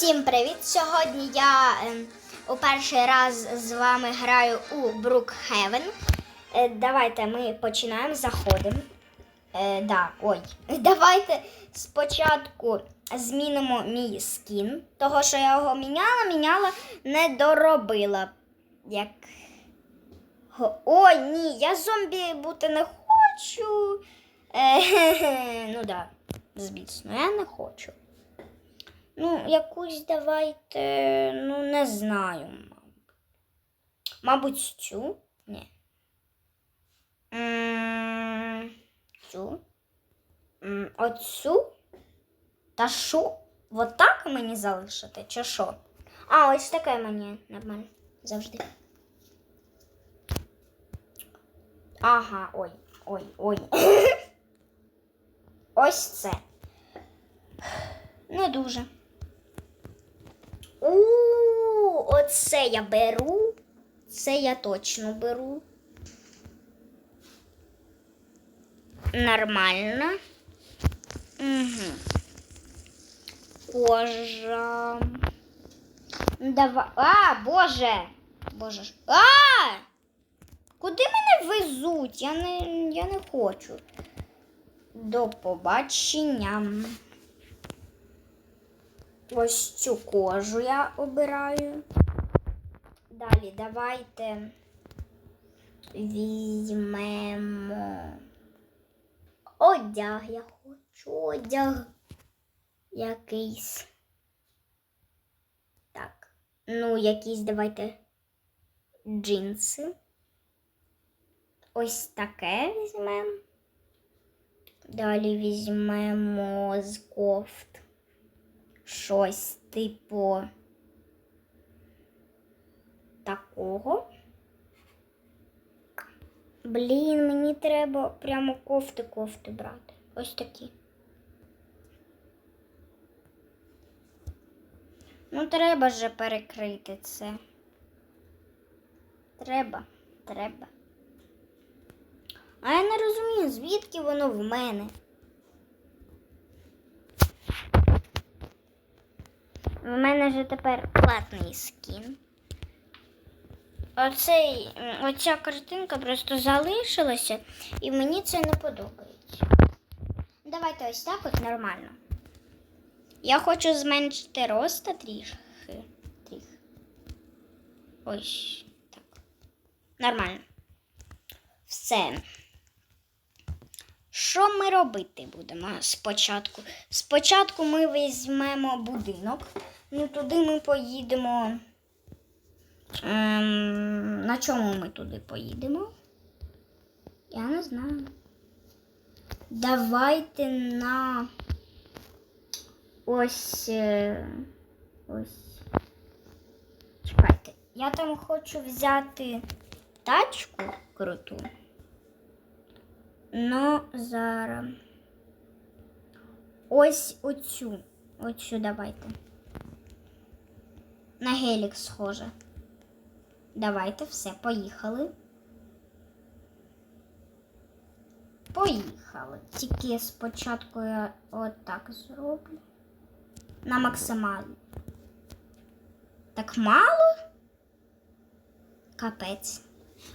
Всім привіт! Сьогодні я ем, у перший раз з вами граю у Brookhaven. Е, давайте ми починаємо, заходимо. Е, да, ой. Давайте спочатку змінимо мій скін. Того, що я його міняла, міняла, не доробила. Як... Ой, ні, я зомбі бути не хочу. Е, ну да, звісно, я не хочу. Ну, якусь давайте, ну, не знаю. мабуть. Мабуть, цю? Ні. Цю. Оцю? Та що? Вот так мені залишити, чи що? А, ось таке мені нормально. Завжди. Ага, ой, ой, ой. ось це. Не дуже. У, оце я беру. Це я точно беру. Нормально. Угу. Кожа. Давай. А, боже. Боже. А! Куди мене везуть? Я не, я не хочу. До побачення. Ось цю кожу я обираю. Далі давайте візьмемо одяг. Я хочу одяг якийсь. Так. Ну, якісь давайте джинси. Ось таке візьмемо. Далі візьмемо з кофт щось типу такого. Блін, мені треба прямо кофти-кофти брати. Ось такі. Ну, треба же перекрити це. Треба, треба. А я не розумію, звідки воно в мене. У мене же тепер платний скін. Оцей, оця картинка просто залишилася, і мені це не подобається. Давайте ось так от нормально. Я хочу зменшити роста трішки. Тріх. Ось так. Нормально. Все. Що ми робити будемо спочатку? Спочатку ми візьмемо будинок. Ну, туди ми поїдемо. Ем, на чому ми туди поїдемо? Я не знаю. Давайте на ось. е, Ось. Чекайте. Я там хочу взяти тачку круту. Ну, зараз. Ось оцю. Оцю давайте. На гелік схоже. Давайте все, поїхали. Поїхали. Тільки спочатку я отак зроблю. На максимальну. Так мало? Капець.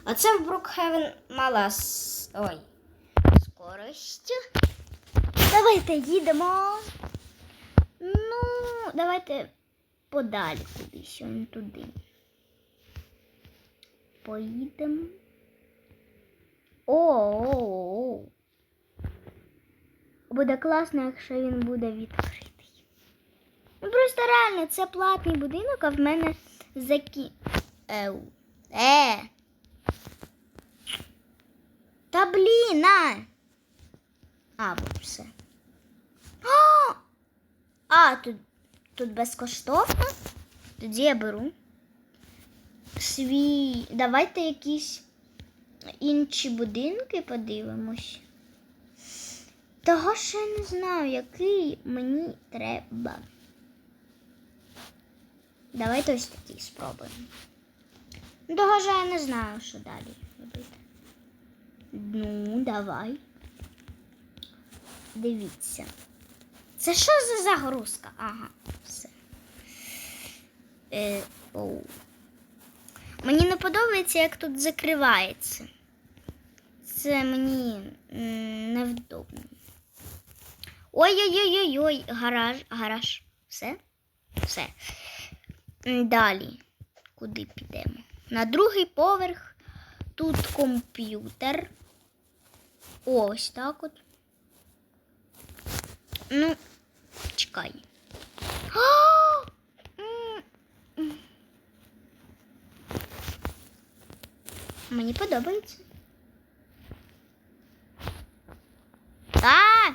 Оце в Брукхевен мала. Ой. Скорость. Давайте їдемо. Ну, давайте подалі кудись, не туди. Поїдемо. О-о-о. Буде класно, якщо він буде відкритий. Ну просто реально, це платний будинок, а в мене закі. Еу. Е. Та блін, а. От все. А тут, тут безкоштовно? Тоді я беру. Свій. Давайте якісь інші будинки подивимось. Того, я не знаю, який мені треба. Давайте ось такий спробуємо. Того, що я не знаю, що далі робити. Ну, давай. Дивіться. Це що за загрузка? Ага, все. Е, оу. Мені не подобається, як тут закривається. Це мені невдобно. Ой-ой-ой-ой, гараж, гараж. Все? Все. Далі. Куди підемо? На другий поверх. Тут комп'ютер. Ось так от. Ну, чекай. А! М, м. Мені подобається. А!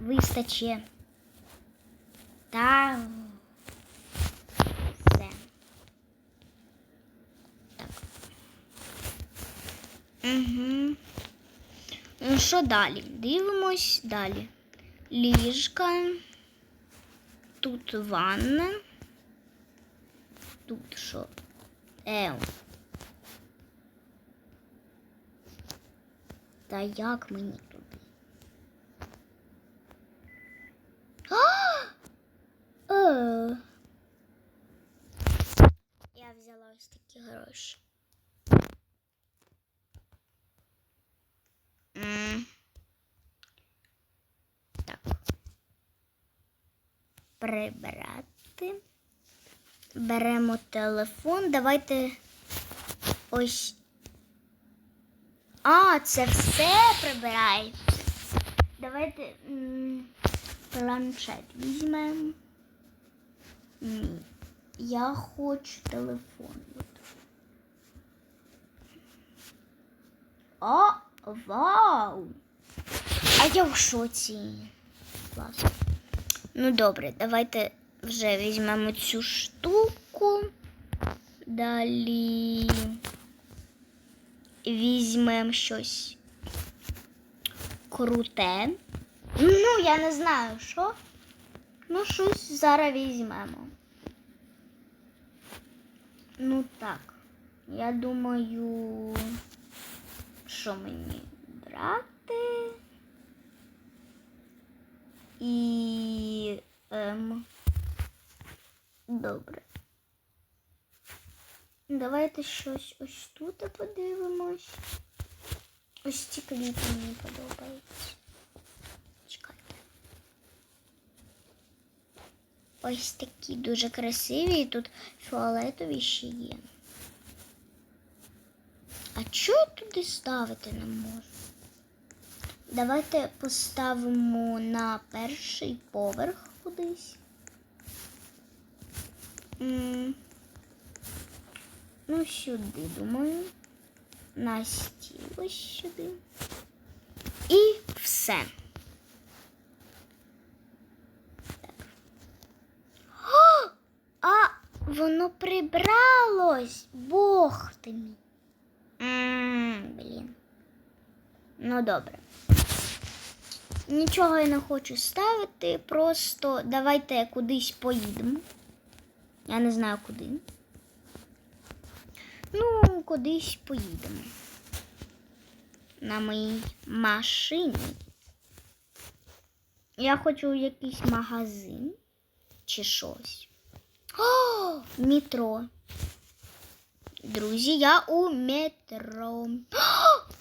Вистаче. Та. Все. Так. Угу. Ну, що далі? Дивимось далі. Ліжка. Тут ванна. Тут що? Ев. Та як мені туди? Е. Я взяла ось такі гроші. Так. Прибирати. Беремо телефон. Давайте ось. А, це все прибирається. Давайте планшет візьмемо. Ні. Я хочу телефон. О, вау! А я в шоці. Клас. Ну добре, давайте вже візьмемо цю штуку. Далі візьмемо щось круте. Ну, я не знаю, що. Ну, щось зараз візьмемо. Ну так. Я думаю, що мені брати. І. Ем, добре. Давайте щось ось тут подивимось. Ось ці квіти мені подобаються. Чекайте. Ось такі дуже красиві, і тут фіолетові ще є. А чого туди ставити не можу? Давайте поставимо на перший поверх кудись. М, Ну, сюди, думаю. На стіл ось сюди. І все. Так. О! А воно прибралось. Бог ти мій. М, Блін. Ну, добре. Нічого я не хочу ставити, просто давайте кудись поїдемо. Я не знаю куди. Ну, кудись поїдемо. На моїй машині. Я хочу в якийсь магазин чи щось. О, метро. Друзі, я у метро. О!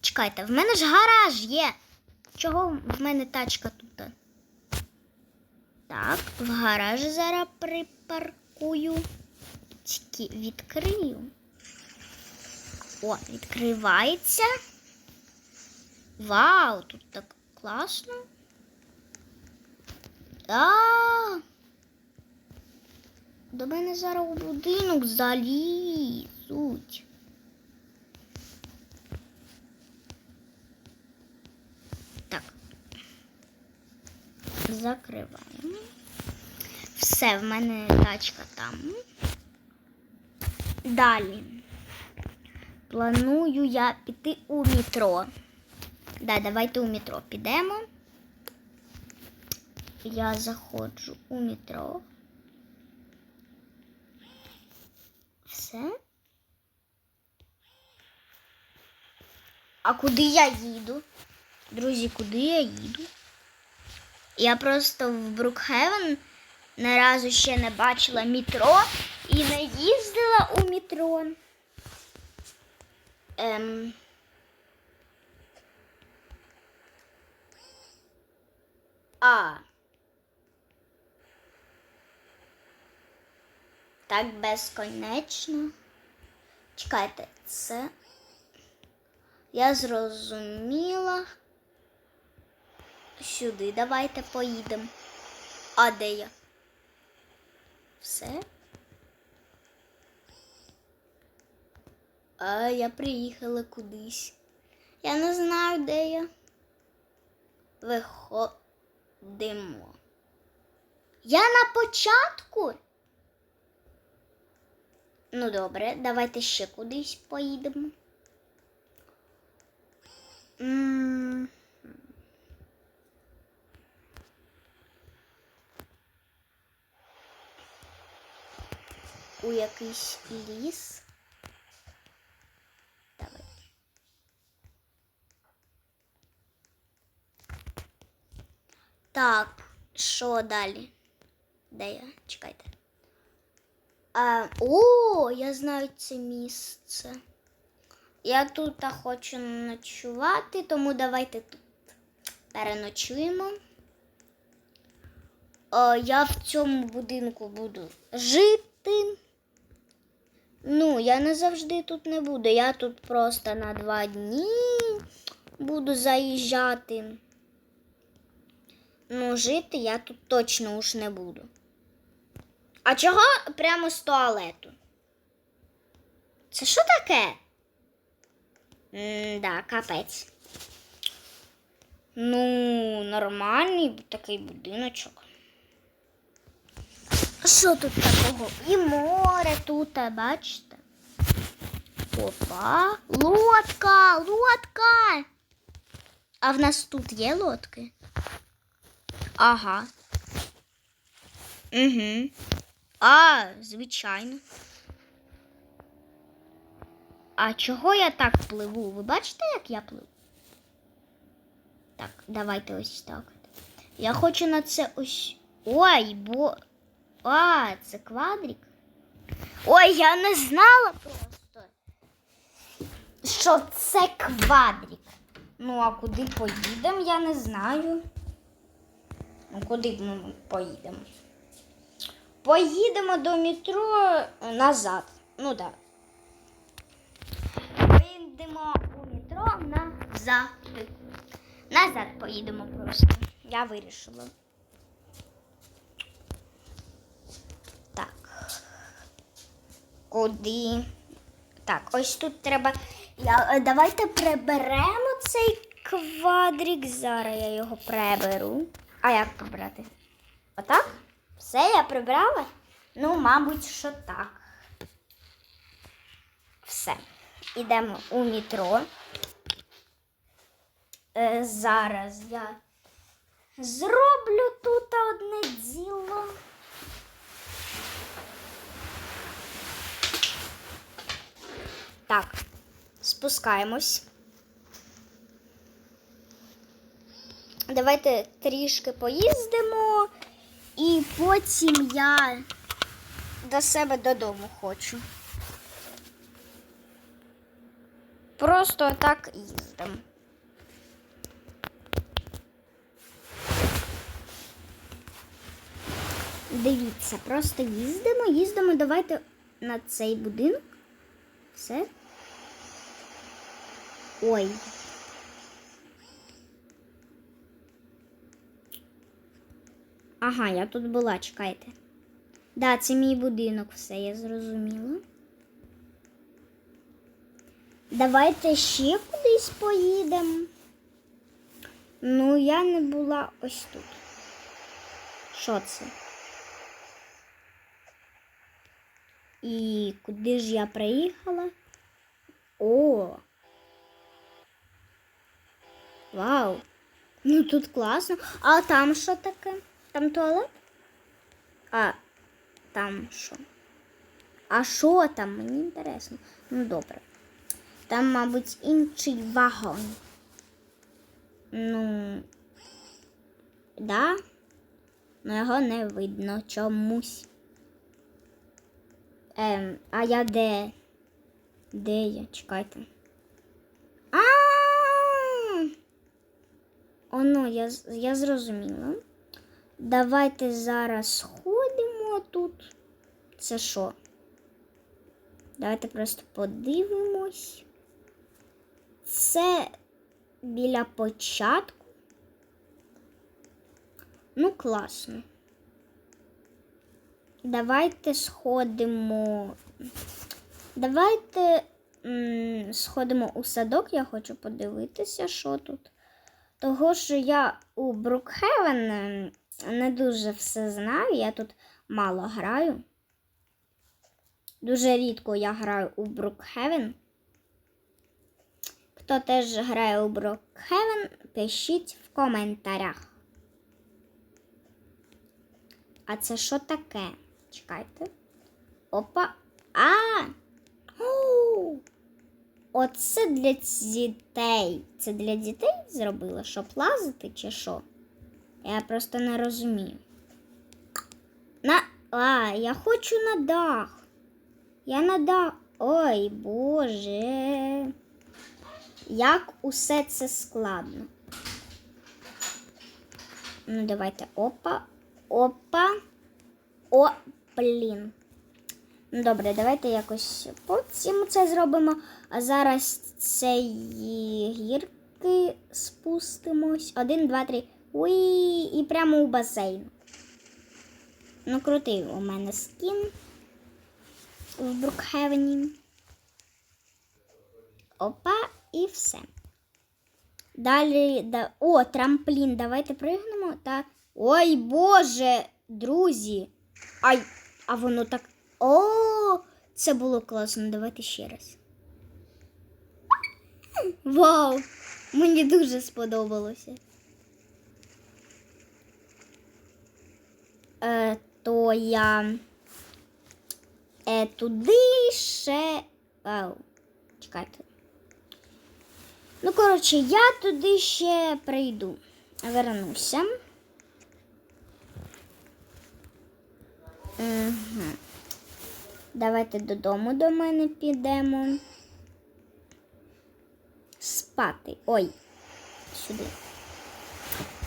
Чекайте, в мене ж гараж є. Чого в мене тачка тут? Так, в гараж зараз припаркую. Тільки відкрию. О, відкривається. Вау, тут так класно. А! До мене зараз у будинок залізуть. Так. Закриваємо. Все, в мене тачка там. Далі. Планую я піти у метро. Да, давайте у метро підемо. Я заходжу у метро. Все. А куди я їду? Друзі, куди я їду? Я просто в Брукхевен ні разу ще не бачила метро і не їздила у метро. Ем... А. Так безконечно. Чекайте, це. Я зрозуміла. Сюди давайте поїдемо. А де я? Все? А я приїхала кудись. Я не знаю, де я. Виходимо. Я на початку. Ну, добре, давайте ще кудись поїдемо. У якийсь ліс. Так, що далі? Де я? Чекайте. А, о, я знаю це місце. Я тут хочу ночувати, тому давайте тут переночуємо. О, я в цьому будинку буду жити. Ну, я не завжди тут не буду. Я тут просто на два дні буду заїжджати. Ну, жити я тут точно уж не буду. А чого прямо з туалету? Це що таке? М-да, капець. Ну, нормальний такий будиночок. Що тут такого? І море тут, бачите? Опа. Лодка, лодка. А в нас тут є лодки? Ага. Угу. А, звичайно. А чого я так пливу? Ви бачите, як я пливу? Так, давайте ось так. Я хочу на це ось. Ой, бо. А, це квадрик. Ой, я не знала просто, що це квадрик. Ну, а куди поїдемо, я не знаю. Куди ми поїдемо? Поїдемо до метро назад. Ну так. Поїдемо у метро назад. Назад поїдемо просто. Я вирішила. Так. Куди? Так, ось тут треба. Я... е, Давайте приберемо цей квадрик. Зараз я його приберу. А як прибрати? Отак? Все, я прибрала? Ну, мабуть, що так. Все. Ідемо у метро. Е, зараз я зроблю тут одне діло. Так, спускаємось. Давайте трішки поїздимо, і потім я до себе додому хочу. Просто так їздимо. Дивіться, просто їздимо, їздимо. Давайте на цей будинок. Все. Ой. Ага, я тут була, чекайте. Да, це мій будинок, все, я зрозуміла. Давайте ще кудись поїдемо. Ну, я не була ось тут. Що це? І куди ж я приїхала? О! Вау! Ну тут класно. А там що таке? Там туалет? А, там що? А що там? Мені інтересно. Ну добре. Там, мабуть, інший вагон. Ну. Да? Ну його не видно чомусь. Ем, а я де? Де я? Чекайте. А! Оно, я, з- я зрозуміла. Давайте зараз сходимо тут. Це що? Давайте просто подивимось. Це біля початку. Ну, класно. Давайте сходимо. Давайте сходимо у садок. Я хочу подивитися, що тут. Того, що я у Брукхевен не дуже все знаю. Я тут мало граю. Дуже рідко я граю у Брукхевен. Хто теж грає у Брукхевен, пишіть в коментарях. А це що таке? Чекайте. Опа. А! О! Оце для дітей. Це для дітей зробили, щоб лазити чи що? Я просто не розумію. На. А, я хочу на дах. Я на дах. Ой, Боже. Як усе це складно. Ну, давайте. Опа. Опа. О, блін. Ну, добре, давайте якось потім це зробимо. А зараз цієї гірки спустимось. Один, два, три. Уї, і прямо у басейн. Ну, крутий у мене скін в Брукхевені. Опа, і все. Далі. Да... О, трамплін. Давайте пригнемо та. Ой, Боже, друзі. Ай, а воно так. О, це було класно. Давайте ще раз. Вау! Мені дуже сподобалося. То я е, туди ще. Ау, чекайте. Ну, коротше, я туди ще прийду. Вернуся. Угу. Давайте додому до мене підемо. Спати. Ой, сюди.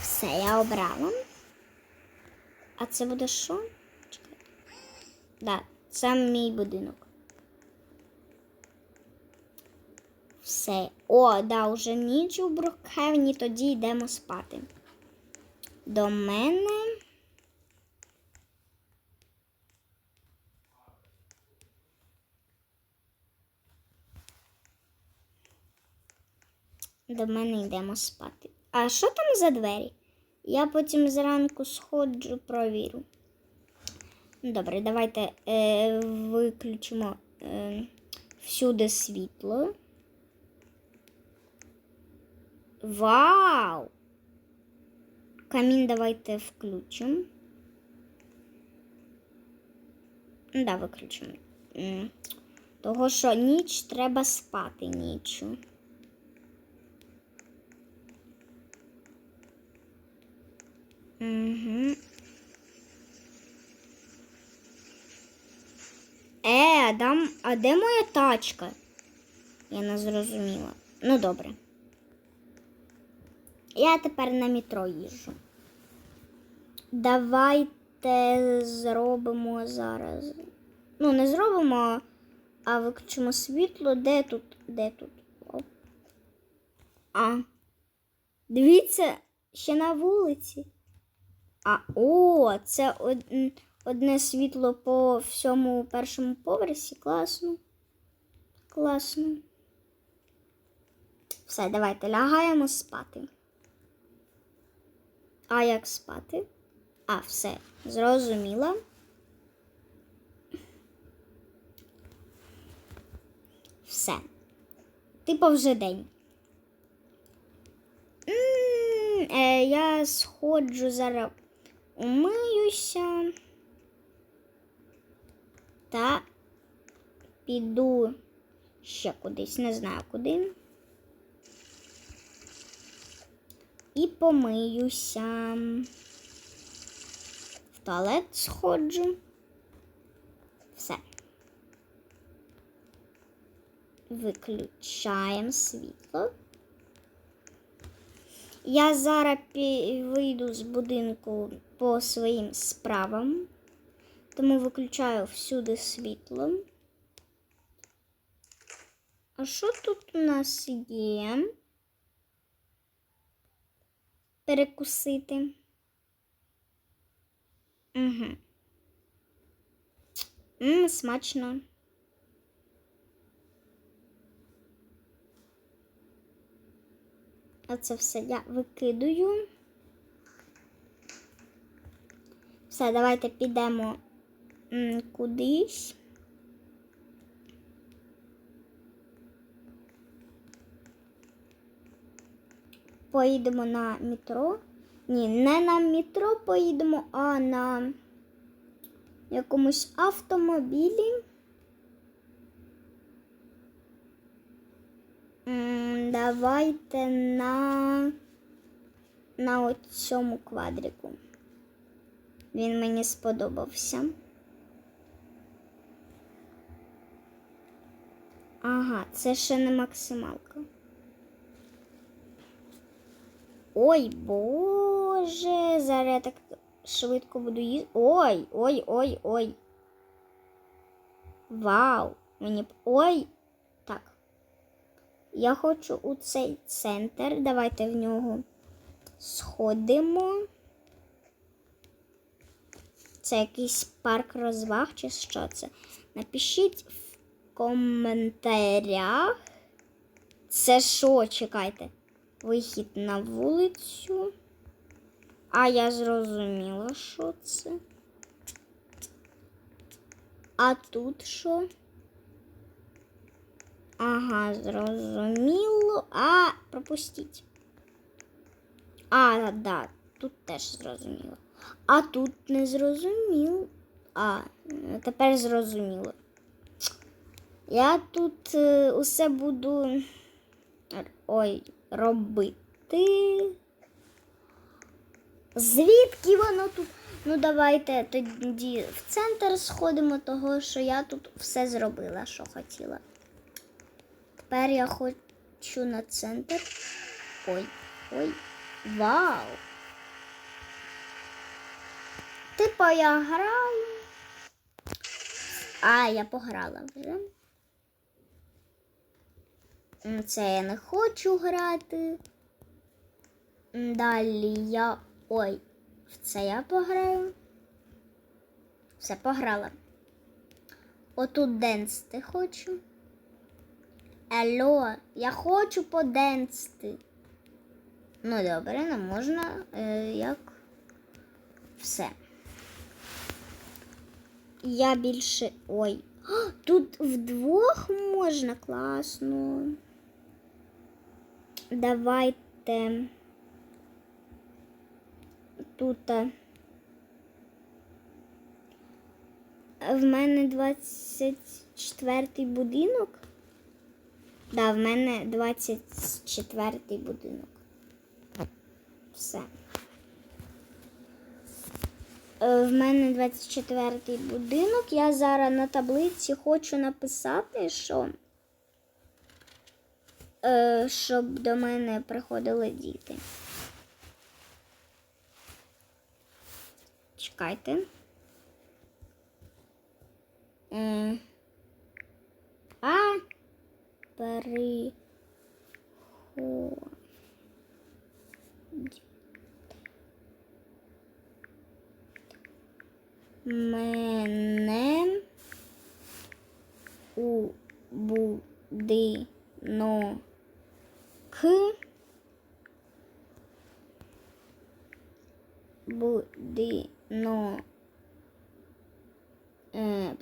Все, я обрала. А це буде що? Чекайте. Да, це мій будинок. Все. О, да, уже ніч у Брукхевні, тоді йдемо спати. До мене. До мене йдемо спати. А що там за двері? Я потім зранку сходжу, провірю. Ну, Добре, давайте е, виключимо е, всюди світло. Вау! Камін давайте включимо. Ну, Да, виключимо. Того, що ніч треба спати нічу. Е, Адам, а де моя тачка? Я не зрозуміла. Ну, добре. Я тепер на метро їжджу. Давайте зробимо зараз. Ну, не зробимо, а виключимо світло. Де тут? Де тут? Оп. А. Дивіться, ще на вулиці. А о, це од- одне світло по всьому першому поверсі. Класно. Класно. Все, давайте лягаємо спати. А як спати? А, все, зрозуміла. Все. Типу вже день. М, е, я сходжу зараз умиюся та піду ще кудись, не знаю куди. І помиюся. В туалет сходжу. Все. Виключаємо світло. Я зараз вийду з будинку по своїм справам, тому виключаю всюди світло. А що тут у нас є? Перекусити. Угу. Мм, смачно. Оце все я викидую. Все, давайте підемо кудись. Поїдемо на метро. Ні, не на метро поїдемо, а на якомусь автомобілі. Давайте на, на цьому квадрику. Він мені сподобався. Ага, це ще не максималка. Ой, боже, зараз я так швидко буду їздити. Ой, ой, ой. Вау! Мені. Ой! Так. Я хочу у цей центр. Давайте в нього сходимо. Це якийсь парк розваг чи що це? Напишіть в коментарях. Це що, чекайте? Вихід на вулицю. А я зрозуміла, що це. А тут що? Ага, зрозуміло. А, пропустіть. А, да, тут теж зрозуміло. А тут не зрозуміло. А, тепер зрозуміло. Я тут е, усе буду ой, робити. Звідки воно тут? Ну, давайте тоді в центр сходимо, того, що я тут все зробила, що хотіла. Тепер я хочу на центр. Ой, ой, вау! Типа я. А, я пограла вже. Це я не хочу грати. Далі я. Ой, в це я пограю. Все пограла. Отут денсти хочу. Алло, я хочу поденсти. Ну, добре, не можна. Е, як все. Я більше. Ой. Тут вдвох можна класно. Давайте. Тут. е, В мене 24 будинок. Да, в мене 24 будинок. Все. Е, В мене 24 будинок. Я зараз на таблиці хочу написати, що е, щоб до мене приходили діти. Чекайте. Е, А переходь. Мене у будинок будинок. Е.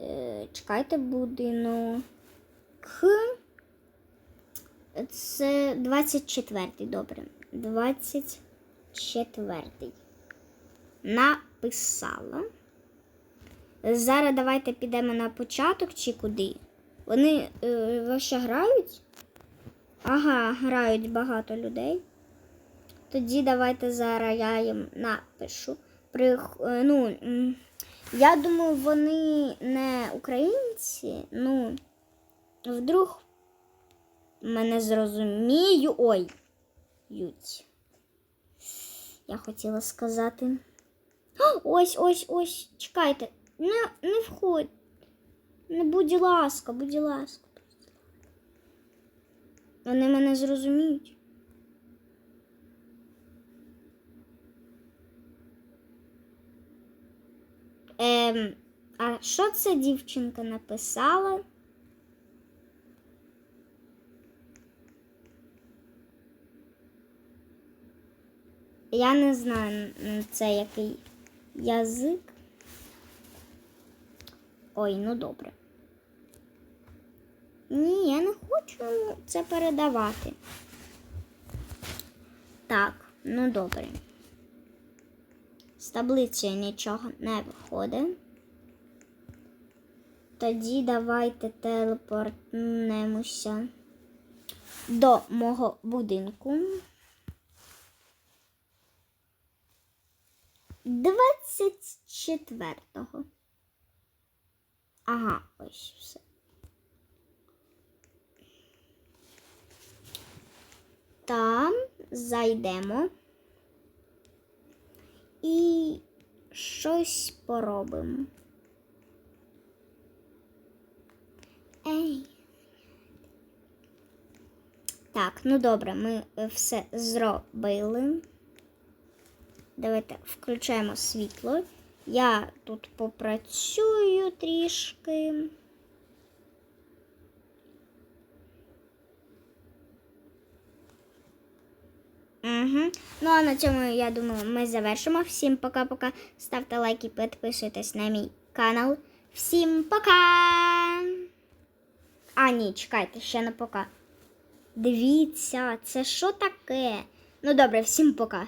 Е, чекайте будинок. Це 24-й, добре. 24-й. Написала. Зараз давайте підемо на початок чи куди. Вони е, вообще грають? Ага, грають багато людей. Тоді давайте зараз я їм напишу. при, е, ну, я думаю, вони не українці. Ну, вдруг мене зрозумію. Ой, ють. Я хотіла сказати. Ось, ось, ось, чекайте. Не, не входь. Не будь ласка, будь ласка. Вони мене зрозуміють. Ем, а що це дівчинка написала? Я не знаю, це який язик. Ой, ну добре. Ні, я не хочу це передавати. Так, ну добре. З таблиці нічого не виходить. Тоді давайте телепортнемося до мого будинку. 24-го. Ага, ось все. Там зайдемо і щось поробимо. Ей. Так, ну добре, ми е, все зробили. Давайте включаємо світло. Я тут попрацюю трішки. Угу. Ну а на цьому, я думаю, ми завершимо. Всім пока-пока. Ставте лайки, підписуйтесь на мій канал. Всім пока! А, ні, чекайте, ще не пока. Дивіться, це що таке? Ну добре, всім пока.